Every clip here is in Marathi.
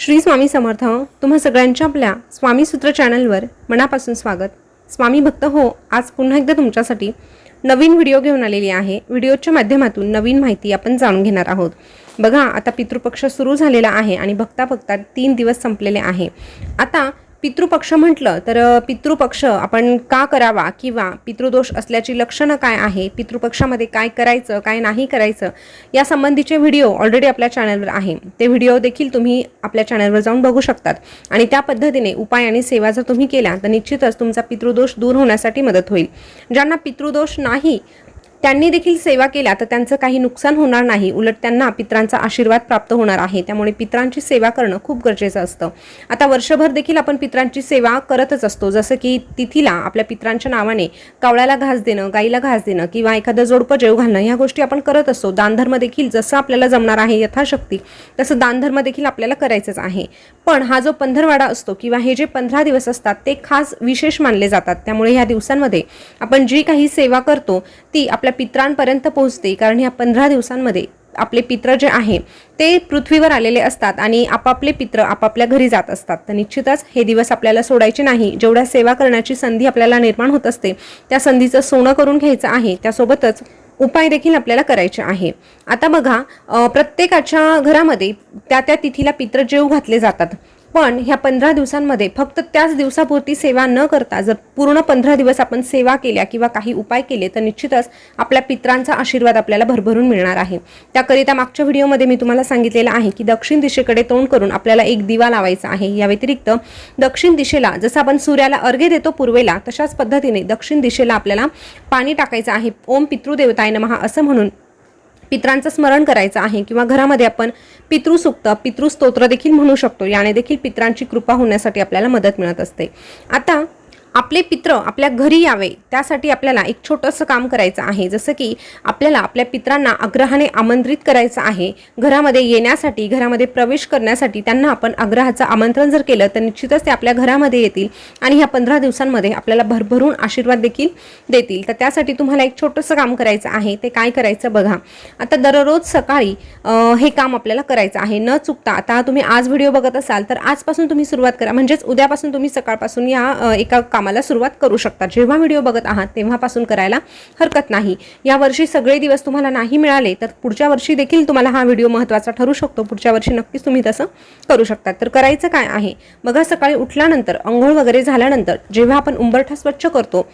श्री स्वामी समर्थ तुम्हा सगळ्यांच्या आपल्या स्वामी सूत्र चॅनलवर मनापासून स्वागत. स्वामी भक्त हो आज पुन्हा एकदा तुमच्यासाठी नवीन व्हिडिओ घेऊन आलेली आहे. व्हिडिओच्या माध्यमातून नवीन माहिती आपण जाणून घेणार आहोत. बघा आता पितृपक्ष सुरू झालेला आहे आणि बघता बघता तीन दिवस संपलेले आहे. आता पितृपक्ष म्हटलं तर पितृपक्ष आपण का करावा किंवा पितृदोष असल्याची लक्षणं काय आहे पितृपक्षामध्ये काय करायचं काय नाही करायचं या संबंधीचे व्हिडिओ ऑलरेडी आपल्या चॅनलवर आहे. ते व्हिडिओ देखील तुम्ही आपल्या चॅनलवर जाऊन बघू शकतात. आणि त्या पद्धतीने उपाय आणि सेवा जर तुम्ही केल्या तर निश्चितच तुमचा पितृदोष दूर होण्यासाठी मदत होईल. ज्यांना पितृदोष नाही त्यांनी देखील सेवा केल्या तर त्यांचं काही नुकसान होणार नाही. उलट त्यांना पित्रांचा आशीर्वाद प्राप्त होणार आहे. त्यामुळे पित्रांची सेवा करणं खूप गरजेचं असतं. आता वर्षभर देखील आपण पित्रांची सेवा करतच असतो. जसं की तिथीला आपल्या पित्रांच्या नावाने कावळ्याला घास देणं गाईला घास देणं किंवा एखादं जोडपं जेव घालणं ह्या गोष्टी आपण करत असतो. दानधर्म देखील जसं आपल्याला जमणार आहे यथाशक्ती तसं दानधर्म देखील आपल्याला करायचंच आहे. पण हा जो पंधरवाडा असतो किंवा हे जे पंधरा दिवस असतात ते खास विशेष मानले जातात. त्यामुळे ह्या दिवसांमध्ये आपण जी काही सेवा करतो ती आपल्या पित्रांपर्यंत पोहोचते. कारण ह्या पंधरा दिवसांमध्ये आपले पित्र जे आहे ते पृथ्वीवर आलेले असतात आणि आपापले पित्र आपापल्या घरी जात असतात. तर निश्चितच हे दिवस आपल्याला सोडायचे नाही. जेवढ्या सेवा करण्याची संधी आपल्याला निर्माण होत असते त्या संधीचं सोनं करून घ्यायचं आहे. त्यासोबतच उपाय देखील आपल्याला करायचे आहे. आता बघा प्रत्येकाच्या घरामध्ये त्या त्या तिथीला पित्र जेव घातले जातात. पण ह्या पंधरा दिवसांमध्ये फक्त त्याच दिवसापुरती सेवा न करता जर पूर्ण पंधरा दिवस आपण सेवा केल्या किंवा काही उपाय केले तर निश्चितच आपल्या पित्रांचा आशीर्वाद आपल्याला भरभरून मिळणार आहे. त्याकरिता मागच्या व्हिडिओमध्ये मी तुम्हाला सांगितलेलं आहे की दक्षिण दिशेकडे तोंड करून आपल्याला एक दिवा लावायचा आहे. या व्यतिरिक्त दक्षिण दिशेला जसं आपण सूर्याला अर्घ्य देतो पूर्वेला तशाच पद्धतीने दक्षिण दिशेला आपल्याला पाणी टाकायचं आहे. ओम पितृदेवताय नमहा असं म्हणून पित्रांचं स्मरण करायचं आहे किंवा घरामध्ये आपण पितृसुक्त पितृस्तोत्र देखील म्हणू शकतो. याने देखील पित्रांची कृपा होण्यासाठी आपल्याला मदत मिळत असते. आता आपले पित्र आपल्या घरी यावे त्यासाठी आपल्याला एक छोटंसं काम करायचं आहे. जसं की आपल्याला आपल्या पित्रांना आग्रहाने आमंत्रित करायचं आहे. घरामध्ये येण्यासाठी घरामध्ये प्रवेश करण्यासाठी त्यांना आपण आग्रहाचं आमंत्रण जर केलं तर निश्चितच ते आपल्या घरामध्ये येतील आणि ह्या पंधरा दिवसांमध्ये आपल्याला भरभरून आशीर्वाद देखील देतील. तर त्यासाठी तुम्हाला एक छोटंसं काम करायचं आहे. ते काय करायचं बघा. आता दररोज सकाळी हे काम आपल्याला करायचं आहे. न चुकता आता तुम्ही आज व्हिडिओ बघत असाल तर आजपासून तुम्ही सुरुवात करा. म्हणजेच उद्यापासून तुम्ही सकाळपासून या एका कामात कामाला सुरुवात करू शकता जेव्हा व्हिडिओ बघत आहात तेव्हापासून करायला हरकत नाही. यावर्षी सगळे दिवस तुम्हाला नाही मिळाले तर पुढच्या वर्षी देखील तुम्हाला हा व्हिडिओ महत्त्वाचा ठरू शकतो. पुढच्या वर्षी नक्कीच तुम्ही तसं करू शकता तर करायचं काय आहे? बघा सकाळी उठल्यानंतर अंघोळ वगैरे झाल्यानंतर जेव्हा आपण उंबरठा स्वच्छ करतो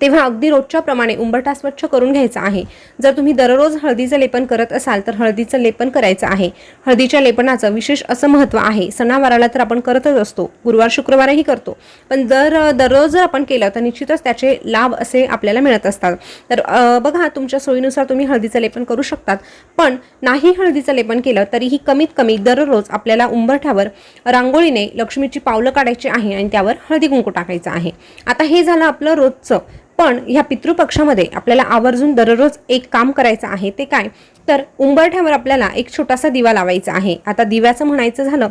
तेव्हा अगदी रोजच्या प्रमाणे उंबरठा स्वच्छ करून घ्यायचा आहे. जर तुम्ही दररोज हळदीचं लेपन करत असाल तर हळदीचं लेपन करायचं आहे. हळदीच्या लेपनाचं विशेष असं महत्त्व आहे. सणावाराला तर आपण करतच असतो. गुरुवार शुक्रवारही करतो. पण जर दररोज जर आपण केलं तर निश्चितच त्याचे लाभ असे आपल्याला मिळत असतात. तर बघा तुमच्या सोयीनुसार तुम्ही हळदीचं लेपन करू शकतात. पण नाही हळदीचं लेपन केलं तरीही कमीत कमी दररोज आपल्याला उंबरठ्यावर रांगोळीने लक्ष्मीची पावलं काढायची आहे आणि त्यावर हळदी कुंकू टाकायचं आहे. आता हे झालं आपलं रोजचं. पण ह्या पितृपक्षामध्ये आपल्याला आवर्जून दररोज एक काम करायचं आहे ते काय? तर उंबरठ्यावर आपल्याला एक छोटासा दिवा लावायचा आहे. आता दिव्याचं म्हणायचं झालं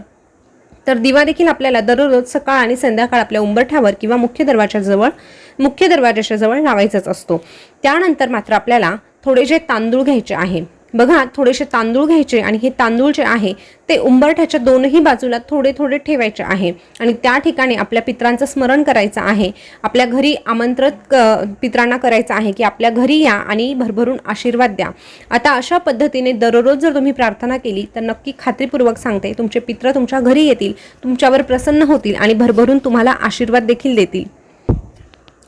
तर दिवा देखील आपल्याला दररोज सकाळ आणि संध्याकाळ आपल्या उंबरठ्यावर किंवा मुख्य दरवाजाजवळ मुख्य दरवाजाच्या जवळ लावायचाच असतो. त्यानंतर मात्र आपल्याला थोडे जे तांदूळ घ्यायचे आहे. बघा थोडेसे तांदूळ घ्यायचे आणि हे तांदूळ जे आहे ते उंबरठ्याच्या दोनही बाजूला थोडे थोडे ठेवायचे आहे. आणि त्या ठिकाणी आपल्या पित्रांचं स्मरण करायचं आहे. आपल्या घरी आमंत्रित क- पित्रांना करायचं आहे की आपल्या घरी या आणि भरभरून आशीर्वाद द्या. आता अशा पद्धतीने दररोज जर तुम्ही प्रार्थना केली तर नक्की खात्रीपूर्वक सांगते तुमचे पित्र तुमच्या घरी येतील तुमच्यावर प्रसन्न होतील आणि भरभरून तुम्हाला आशीर्वाद देखील देतील.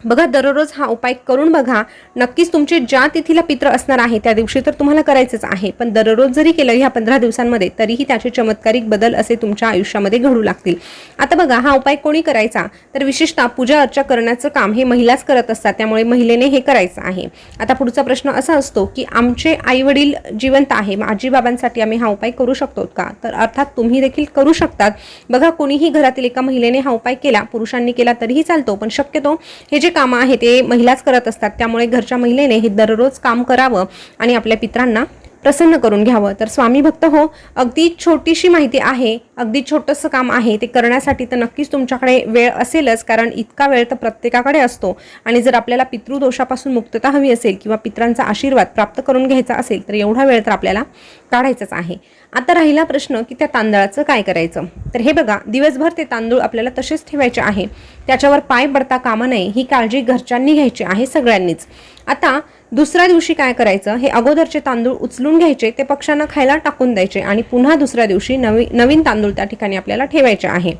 बघा दररोज हा उपाय करून बघा. नक्कीच तुमचे ज्या तिथीला पित्र असणार आहे त्या दिवशी तर तुम्हाला करायचंच आहे. पण दररोज जरी केलं ह्या पंधरा दिवसांमध्ये तरीही त्याचे चमत्कारिक बदल असे तुमच्या आयुष्यामध्ये घडू लागतील. आता बघा हा उपाय कोणी करायचा? तर विशेषतः पूजा अर्चा करण्याचं काम हे महिलाच करत असतात. त्यामुळे महिलेने हे करायचं आहे. आता पुढचा प्रश्न असा असतो की आमचे आई वडील जिवंत आहे आजीबाबांसाठी आजी बाबांसाठी आम्ही हा उपाय करू शकतो का? तर अर्थात तुम्ही देखील करू शकतात. बघा कोणीही घरातील एका महिलेने हा उपाय केला पुरुषांनी केला तरीही चालतो. पण शक्यतो हे जे कामं आहे ते महिलाच करत असतात. त्यामुळे घरच्या महिलेने हे दररोज काम करावं आणि आपल्या पित्रांना प्रसन्न करून घ्यावं. तर स्वामी भक्त हो अगदी छोटीशी माहिती आहे अगदी छोटंसं काम आहे ते करण्यासाठी तर नक्कीच तुमच्याकडे वेळ असेलच कारण इतका वेळ तर प्रत्येकाकडे असतो. आणि जर आपल्याला पितृदोषापासून मुक्तता हवी असेल किंवा पित्रांचा आशीर्वाद प्राप्त करून घ्यायचा असेल तर एवढा वेळ तर आपल्याला काढायचाच आहे. आता राहिला प्रश्न की त्या तांदळाचं काय करायचं? तर हे बघा दिवसभर ते तांदूळ आपल्याला तसेच ठेवायचे आहे. त्याच्यावर पाय पडता कामा नये ही काळजी घरच्यांनी घ्यायची आहे सगळ्यांनीच. आता दुसऱ्या दिवशी काय करायचं? हे अगोदरचे तांदूळ उचलून घ्यायचे ते पक्ष्यांना खायला टाकून द्यायचे आणि पुन्हा दुसऱ्या दिवशी नवी नवीन तांदूळ त्या ठिकाणी आपल्याला ठेवायचे आहे.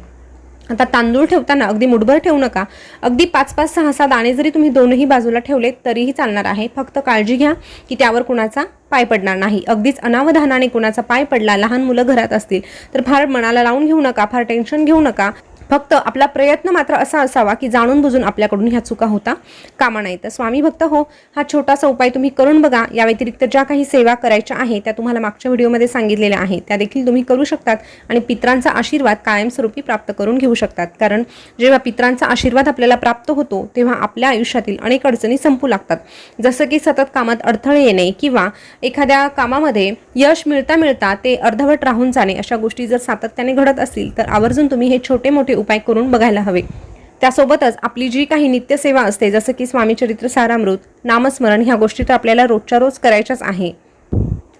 आता तांदूळ ठेवताना अगदी मुठभर ठेवू नका. अगदी पाच पाच सहा सहा दाणे जरी तुम्ही दोनही बाजूला ठेवलेत तरीही चालणार आहे. फक्त काळजी घ्या की त्यावर कुणाचा पाय पडणार नाही. अगदीच अनावधानाने कुणाचा पाय पडला लहान मुलं घरात असतील तर फार मनाला लावून घेऊ नका फार टेन्शन घेऊ नका. फक्त आपला प्रयत्न मात्र असा असावा की जाणून बुजून आपल्याकडून ह्या चुका होता कामा नाही तर स्वामी भक्त हो हा छोटासा उपाय तुम्ही करून बघा. या व्यतिरिक्त ज्या काही सेवा करायच्या आहे त्या तुम्हाला मागच्या व्हिडिओमध्ये सांगितलेल्या आहेत. त्या देखील तुम्ही करू शकतात आणि पित्रांचा आशीर्वाद कायमस्वरूपी प्राप्त करून घेऊ शकतात. कारण जेव्हा पित्रांचा आशीर्वाद आपल्याला प्राप्त होतो तेव्हा आपल्या आयुष्यातील अनेक अडचणी संपू लागतात. जसं की सतत कामात अडथळे येणे किंवा एखाद्या कामामध्ये यश मिळता मिळता ते अर्धवट राहून जाणे अशा गोष्टी जर सातत्याने घडत असतील तर आवर्जून तुम्ही हे छोटे मोठे उपाय करून बघायला हवे. त्यासोबतच आपली जी काही नित्यसेवा असते जसं की स्वामी चरित्र सारामृत नामस्मरण ह्या गोष्टी तर आपल्याला रोजच्या रोज करायच्याच आहे.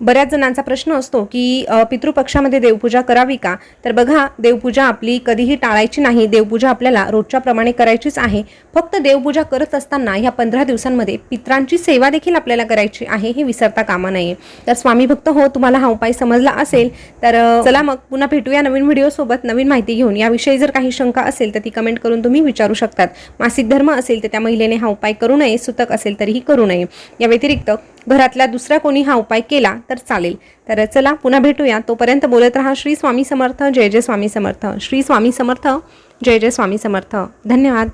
बऱ्याच जणांचा प्रश्न असतो की पितृपक्षामध्ये देवपूजा करावी का? तर बघा देवपूजा आपली कधीही टाळायची नाही. देवपूजा आपल्याला रोजच्या प्रमाणे करायचीच आहे. फक्त देवपूजा करत असताना ह्या पंधरा दिवसांमध्ये पित्रांची सेवा देखील आपल्याला करायची आहे हे विसरता कामा नये. तर स्वामी भक्त हो तुम्हाला हा उपाय समजला असेल. तर चला मग पुन्हा भेटूया नवीन व्हिडिओसोबत नवीन माहिती घेऊन. याविषयी जर काही शंका असेल तर ती कमेंट करून तुम्ही विचारू शकतात. मासिक धर्म असेल तर त्या महिलेने हा उपाय करू नये. सुतक असेल तरीही करू नये. या व्यतिरिक्त घरातल्या दुसरा कोणी हा उपाय केला तर चालेल. तर चला पुन्हा भेटूया. तोपर्यंत बोलत राहा श्री स्वामी समर्थ जय जय स्वामी समर्थ. श्री स्वामी समर्थ जय जय स्वामी समर्थ. धन्यवाद.